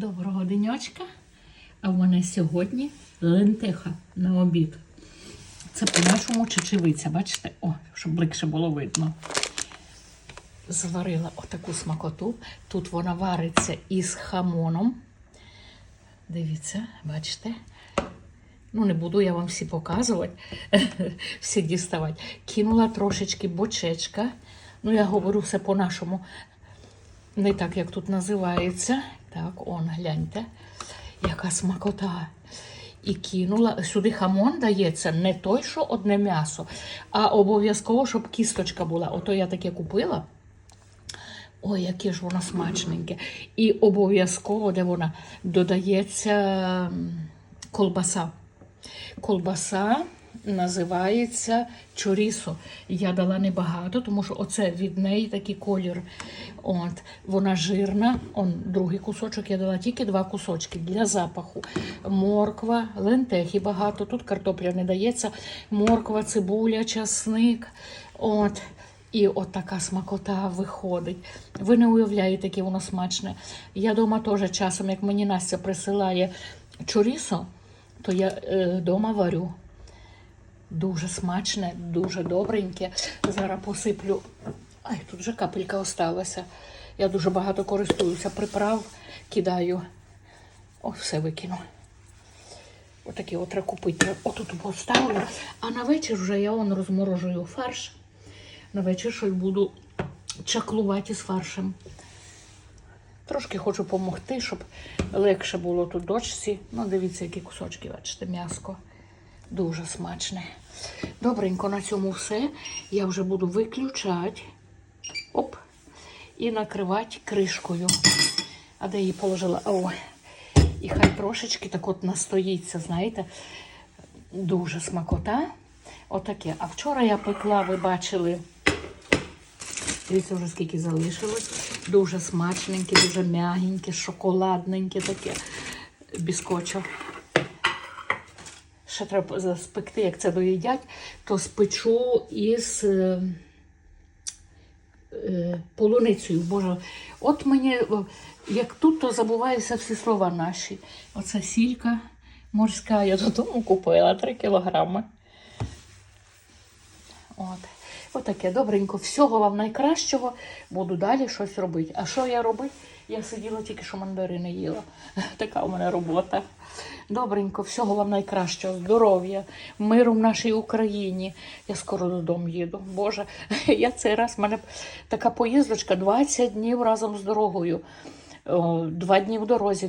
Доброго денечка. А в мене сьогодні лентеха на обід. Це по-нашому чечевиця, бачите? О, щоб бликше було видно. Зварила отаку смакоту. Тут вона вариться із хамоном. Дивіться, бачите? Ну, не буду я вам всі показувати, всі діставати. Кинула трошечки бочечка. Ну, я говорю все по-нашому. Не так, як тут називається. Так, он, гляньте, яка смакота. І кинула. Сюди хамон дається не той, що одне м'ясо, а обов'язково, щоб кісточка була. Ото я таке купила. Ой, яке ж воно смачненьке. І обов'язково, де вона додається колбаса. Колбаса називається чорісо. Я дала небагато, тому що оце від неї такий колір. От, вона жирна. Он другий кусочок я дала тільки два кусочки для запаху. Морква, лентехи багато. Тут картопля не дається. Морква, цибуля, часник. От. І от така смакота виходить. Ви не уявляєте, яке воно смачне. Я вдома теж часом, як мені Настя присилає чорісо, то я вдома варю. Дуже смачне, дуже добреньке. Зараз посиплю. Ай, тут вже капелька осталася. Я дуже багато користуюся. Приправ кидаю. О, все викину. Отакі от купити. Отут поставлю. А на вечір вже я он розморожую фарш. На вечір щось буду чаклувати з фаршем. Трошки хочу допомогти, щоб легше було тут дочці. Ну, дивіться, які кусочки, бачите, м'яско. Дуже смачне. Добренько, на цьому все. Я вже буду виключати. Оп. І накривати кришкою. А де її положила? О. І хай трошечки так от настоїться, знаєте, дуже смакота. Отаке. А вчора я пекла, ви бачили, дивіться вже скільки залишилось. Дуже смачненьке, дуже м'ягеньке, шоколадненьке таке біскочо. Ще треба спекти, як це доїдять, то спечу із е, е, полуницею. Боже, от мені, як тут, то забуваються всі слова наші. Оце сілька морська, я додому купила 3 кілограми. От. Отаке добренько. Всього вам найкращого. Буду далі щось робити. А що я робити? Я сиділа тільки, що мандарини їла. Така у мене робота. Добренько, всього вам найкращого, здоров'я, миру в нашій Україні. Я скоро додому їду. Боже, я цей раз в мене така поїздочка 20 днів разом з дорогою. Два дні в дорозі.